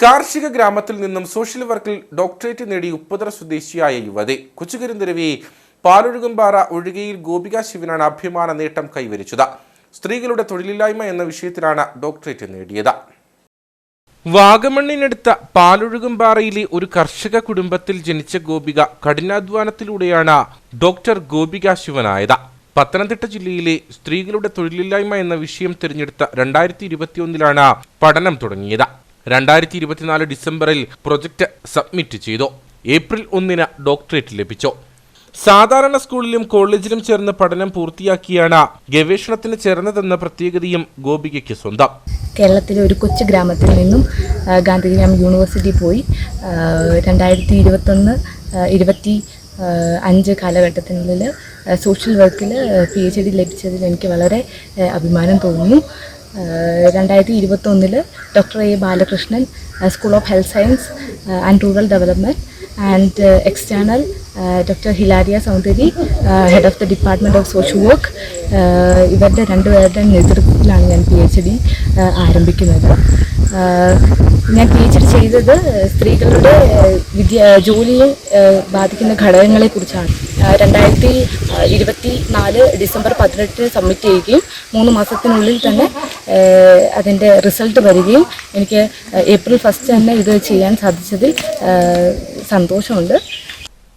കാർഷിക ഗ്രാമത്തിൽ നിന്നും സോഷ്യൽ വർക്കിൽ ഡോക്ടറേറ്റ് നേടി ഉപ്പുതറ സ്വദേശിയായ യുവതി. കൊച്ചുകരിന്തരവി പാലൊഴുകുംപാറ ഒഴുകയിൽ ഗോപിക ശിവനാണ് അഭിമാന നേട്ടം കൈവരിച്ചത്. സ്ത്രീകളുടെ തൊഴിലില്ലായ്മ എന്ന വിഷയത്തിലാണ് ഡോക്ടറേറ്റ് നേടിയത്. വാഗമണ്ണിനടുത്ത പാലൊഴുകുംപാറയിലെ ഒരു കർഷക കുടുംബത്തിൽ ജനിച്ച ഗോപിക കഠിനാധ്വാനത്തിലൂടെയാണ് ഡോക്ടർ ഗോപിക ശിവനായത്. പത്തനംതിട്ട ജില്ലയിലെ സ്ത്രീകളുടെ തൊഴിലില്ലായ്മ എന്ന വിഷയം തിരഞ്ഞെടുത്ത രണ്ടായിരത്തി ഇരുപത്തിയൊന്നിലാണ് പഠനം തുടങ്ങിയത്. രണ്ടായിരത്തി ഇരുപത്തിനാല് ഡിസംബറിൽ പ്രൊജക്റ്റ് സബ്മിറ്റ് ചെയ്തു. ഏപ്രിൽ ഒന്നിന് ഡോക്ടറേറ്റ് ലഭിച്ചു. സാധാരണ സ്കൂളിലും കോളേജിലും ചേർന്ന് പഠനം പൂർത്തിയാക്കിയാണ് ഗവേഷണത്തിന് ചേർന്നതെന്ന പ്രത്യേകതയും ഗോപികയ്ക്ക് സ്വന്തം. കേരളത്തിലെ ഒരു കൊച്ചു ഗ്രാമത്തിൽ നിന്നും ഗാന്ധിഗ്രാം യൂണിവേഴ്സിറ്റി പോയി. രണ്ടായിരത്തി ഇരുപത്തൊന്ന് ഇരുപത്തി അഞ്ച് കാലഘട്ടത്തിനുള്ളിൽ സോഷ്യൽ വർക്കിൽ പി എച്ച് ഡി ലഭിച്ചതിൽ എനിക്ക് വളരെ അഭിമാനം തോന്നുന്നു. രണ്ടായിരത്തി ഇരുപത്തൊന്നിൽ doctor A Balakrishnan school of health science and rural development and external doctor Hilaria Soundari head of the department of social work ഇവരുടെ രണ്ടുപേരുടെ നേതൃത്വത്തിലാണ് ഞാൻ പി എച്ച് ഡി ആരംഭിക്കുന്നത്. ഞാൻ പി എച്ച് ഡി ചെയ്തത് സ്ത്രീകളുടെ വിദ്യ ജോലിയെ ബാധിക്കുന്ന ഘടകങ്ങളെക്കുറിച്ചാണ്. രണ്ടായിരത്തി ഇരുപത്തി നാല് ഡിസംബർ പതിനെട്ടിന് സബ്മിറ്റ് ചെയ്യുകയും മൂന്ന് മാസത്തിനുള്ളിൽ തന്നെ അതിന്റെ റിസൾട്ട് വരികയും എനിക്ക് ഏപ്രിൽ ഫസ്റ്റ് തന്നെ ഇത് ചെയ്യാൻ സാധിച്ചതിൽ സന്തോഷമുണ്ട്.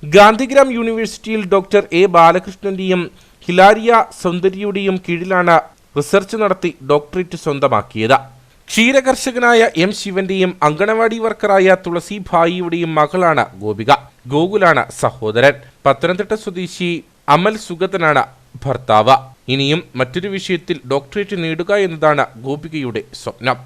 ഗാന്ധിഗ്രാം യൂണിവേഴ്സിറ്റിയിൽ ഡോക്ടർ എ ബാലകൃഷ്ണന്റെയും ഹിലാരിയ സൗന്ദര്യയുടെയും കീഴിലാണ് റിസർച്ച് നടത്തി ഡോക്ടറേറ്റ് സ്വന്തമാക്കിയത്. ക്ഷീരകർഷകനായ എം ശിവന്റെയും അങ്കണവാടി വർക്കറായ തുളസി ഭായിയുടെയും മകളാണ് ഗോപിക. ഗോകുലാണ് സഹോദരൻ. പത്തനംതിട്ട സ്വദേശി അമൽ സുഗതനാണ് ഭർത്താവ്. ഇനിയും മറ്റൊരു വിഷയത്തിൽ ഡോക്ടറേറ്റ് നേടുക എന്നതാണ് ഗോപികയുടെ സ്വപ്നം.